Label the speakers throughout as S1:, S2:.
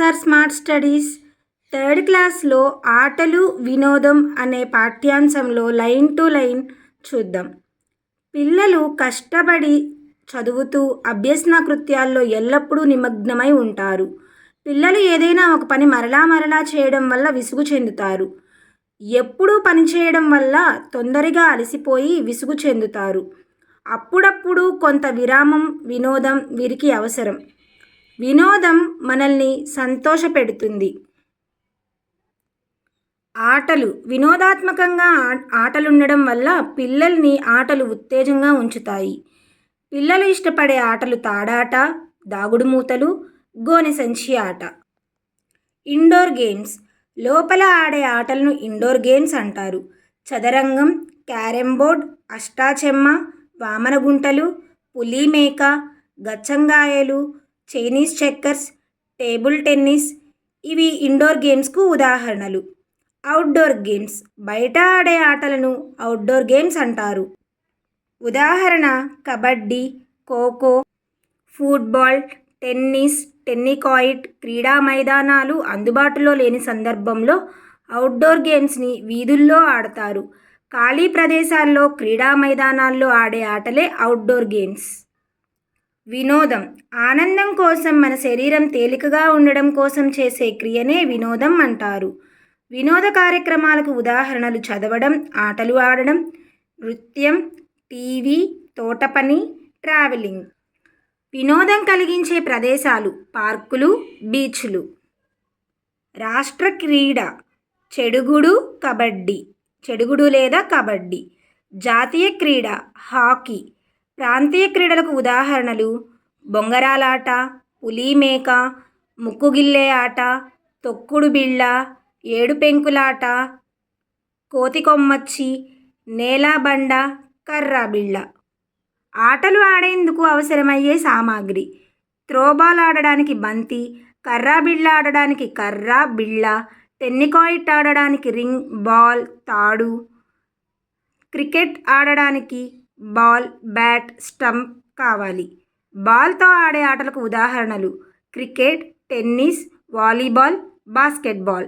S1: YSR smart studies. Third క్లాస్లో ఆటలు వినోదం అనే పాఠ్యాంశంలో లైన్ టు లైన్ చూద్దాం. పిల్లలు కష్టపడి చదువుతూ అభ్యసన కృత్యాల్లో ఎల్లప్పుడూ నిమగ్నమై ఉంటారు. పిల్లలు ఏదైనా ఒక పని మరలా మరలా చేయడం వల్ల విసుగు చెందుతారు. ఎప్పుడూ పని చేయడం వల్ల తొందరగా అలసిపోయి విసుగు చెందుతారు. అప్పుడప్పుడు కొంత విరామం వినోదం వీరికి అవసరం. వినోదం మనల్ని సంతోషపెడుతుంది. ఆటలు వినోదాత్మకంగా ఆ- ఆటలు ఉండడం వల్ల పిల్లల్ని ఆటలు ఉత్తేజంగా ఉంచుతాయి. పిల్లలు ఇష్టపడే ఆటలు తాడాట దాగుడుమూతలు గోనె సంచి ఆట. ఇండోర్ గేమ్స్ లోపల ఆడే ఆటలను ఇండోర్ గేమ్స్ అంటారు. చదరంగం క్యారమ్ బోర్డ్ అష్టాచెమ్మ వామనగుంటలు పులిమేక గచ్చంగాయలు చైనీస్ చెక్కర్స్ టేబుల్ టెన్నిస్ ఇవి ఇండోర్ గేమ్స్కు ఉదాహరణలు. అవుట్డోర్ గేమ్స్ బయట ఆడే ఆటలను అవుట్డోర్ గేమ్స్ అంటారు. ఉదాహరణ kabaddi kho kho football tennis tennikoit క్రీడా మైదానాలు అందుబాటులో లేని సందర్భంలో అవుట్డోర్ గేమ్స్ని వీధుల్లో ఆడతారు. ఖాళీ ప్రదేశాల్లో క్రీడా మైదానాల్లో ఆడే ఆటలే అవుట్డోర్ గేమ్స్ వినోదం. ఆనందం కోసం మన శరీరం తేలికగా ఉండడం కోసం చేసే క్రియనే వినోదం అంటారు. వినోద కార్యక్రమాలకు ఉదాహరణలు చదవడం ఆటలు ఆడడం నృత్యం టీవీ తోట పని ట్రావెలింగ్. వినోదం కలిగించే ప్రదేశాలు పార్కులు బీచ్లు. రాష్ట్ర క్రీడ చెడుగుడు కబడ్డీ. చెడుగుడు లేదా కబడ్డీ. జాతీయ క్రీడ హాకీ. ప్రాంతీయ క్రీడలకు ఉదాహరణలు బొంగరాలాట పులిమేక ముక్కుగిల్లే ఆట తొక్కుడు బిళ్ళ ఏడు పెంకులాట కోతి కొమ్మచ్చి నేలాబండ కర్రా బిళ్ళ. ఆటలు ఆడేందుకు అవసరమయ్యే సామాగ్రి. త్రోబాల్ ఆడడానికి బంతి కర్రా బిళ్ళ ఆడడానికి కర్రా బిళ్ళ టెన్నికాయిట్ ఆడడానికి రింగ్ బాల్ తాడు. క్రికెట్ ఆడడానికి బాల్ బ్యాట్ స్టంప్ కావాలి. బాల్తో ఆడే ఆటలకు ఉదాహరణలు క్రికెట్ టెన్నిస్ వాలీబాల్ బాస్కెట్బాల్.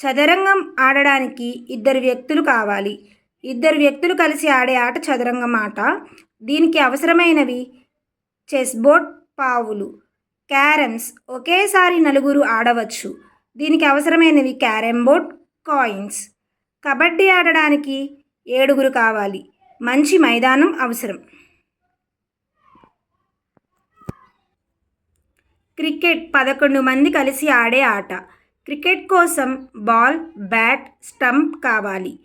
S1: చదరంగం ఆడడానికి ఇద్దరు వ్యక్తులు కావాలి. ఇద్దరు వ్యక్తులు కలిసి ఆడే ఆట చదరంగం ఆట. దీనికి అవసరమైనవి చెస్ బోర్డ్ పావులు. క్యారమ్స్ ఒకేసారి నలుగురు ఆడవచ్చు. దీనికి అవసరమైనవి క్యారమ్ బోర్డ్ కాయిన్స్. కబడ్డీ ఆడడానికి ఏడుగురు కావాలి. మంచి మైదానం అవసరం. క్రికెట్ పదకొండు మంది కలిసి ఆడే ఆట. క్రికెట్ కోసం బాల్ బ్యాట్ స్టంప్ కావాలి.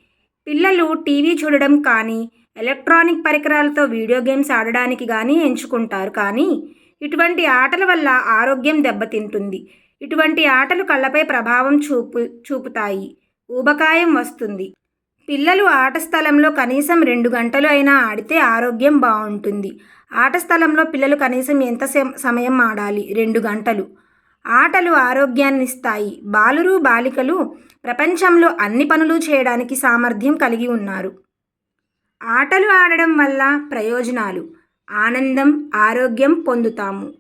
S1: పిల్లలు టీవీ చూడడం కానీ ఎలక్ట్రానిక్ పరికరాలతో వీడియో గేమ్స్ ఆడడానికి కానీ ఎంచుకుంటారు. కానీ ఇటువంటి ఆటల వల్ల ఆరోగ్యం దెబ్బతింటుంది. ఇటువంటి ఆటలు కళ్ళపై ప్రభావం చూపు చూపుతాయి. ఊబకాయం వస్తుంది. పిల్లలు ఆట స్థలంలో కనీసం రెండు గంటలు అయినా ఆడితే ఆరోగ్యం బాగుంటుంది. ఆట స్థలంలో పిల్లలు కనీసం ఎంత సమ- సమయం ఆడాలి? రెండు గంటలు. ఆటలు ఆరోగ్యాన్ని ఇస్తాయి బాలురు బాలికలు ప్రపంచంలో అన్ని పనులు చేయడానికి సామర్థ్యం కలిగి ఉన్నారు. ఆటలు ఆడడం వల్ల ప్రయోజనాలు. ఆనందం ఆరోగ్యం పొందుతాము.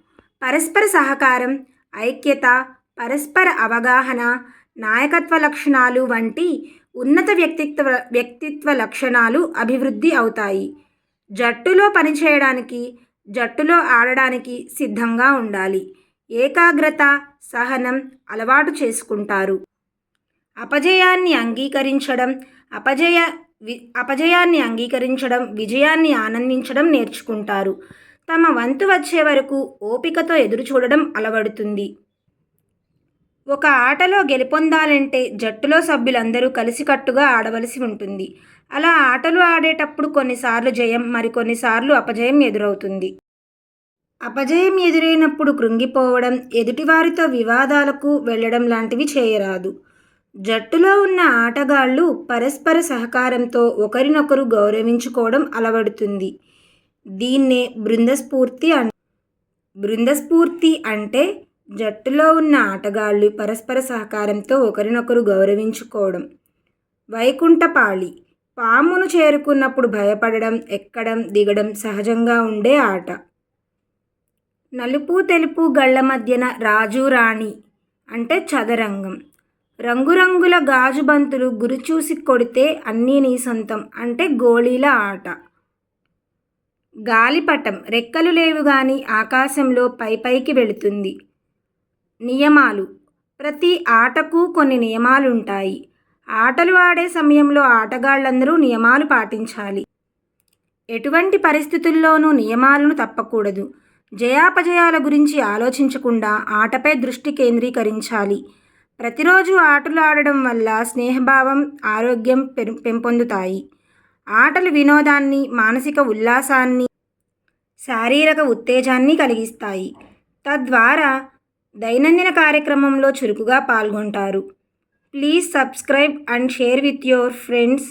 S1: పరస్పర సహకారం ఐక్యత పరస్పర అవగాహన నాయకత్వ లక్షణాలు వంటి ఉన్నత వ్యక్తిత్వ వ్యక్తిత్వ లక్షణాలు అభివృద్ధి అవుతాయి. జట్టులో పనిచేయడానికి జట్టులో ఆడడానికి సిద్ధంగా ఉండాలి. ఏకాగ్రత సహనం అలవాటు చేసుకుంటారు. అపజయాన్ని అంగీకరించడం అపజయ వి అపజయాన్ని అంగీకరించడం విజయాన్ని ఆనందించడం నేర్చుకుంటారు. తమ వంతు వచ్చే వరకు ఓపికతో ఎదురు చూడడం అలవడుతుంది. ఒక ఆటలో గెలుపొందాలంటే జట్టులో సభ్యులందరూ కలిసికట్టుగా ఆడవలసి ఉంటుంది. అలా ఆటలు ఆడేటప్పుడు కొన్నిసార్లు జయం మరికొన్నిసార్లు అపజయం ఎదురవుతుంది. అపజయం ఎదురైనప్పుడు కృంగిపోవడం ఎదుటివారితో వివాదాలకు వెళ్ళడం లాంటివి చేయరాదు. జట్టులో ఉన్న ఆటగాళ్ళు పరస్పర సహకారంతో ఒకరినొకరు గౌరవించుకోవడం అలవడుతుంది. దీన్నే బృందస్ఫూర్తి అన్ బృందస్ఫూర్తి అంటే జట్టులో ఉన్న ఆటగాళ్ళు పరస్పర సహకారంతో ఒకరినొకరు గౌరవించుకోవడం. వైకుంఠపాళి పామును చేరుకున్నప్పుడు భయపడడం ఎక్కడం దిగడం సహజంగా ఉండే ఆట. నలుపు తెలుపు గళ్ళ మధ్యన రాజు రాణి అంటే చదరంగం. రంగురంగుల గాజు బంతులు గురి చూసి కొడితే అన్నీ నీ సొంతం అంటే గోళీల ఆట. గాలిపటం రెక్కలు లేవు గాని ఆకాశంలో పై పైకి వెళుతుంది. నియమాలు. ప్రతి ఆటకు కొన్ని నియమాలుంటాయి. ఆటలు ఆడే సమయంలో ఆటగాళ్ళందరూ నియమాలు పాటించాలి. ఎటువంటి పరిస్థితుల్లోనూ నియమాలను తప్పకూడదు. జయాపజయాల గురించి ఆలోచించకుండా ఆటపై దృష్టి కేంద్రీకరించాలి. ప్రతిరోజు ఆటలు ఆడడం వల్ల స్నేహభావం ఆరోగ్యం పెంపొందుతాయి. ఆటలు వినోదాన్ని మానసిక ఉల్లాసాన్ని శారీరక ఉత్తేజాన్ని కలిగిస్తాయి. తద్వారా దైనందిన కార్యక్రమంలో చురుకుగా పాల్గొంటారు. Please subscribe and share with your friends.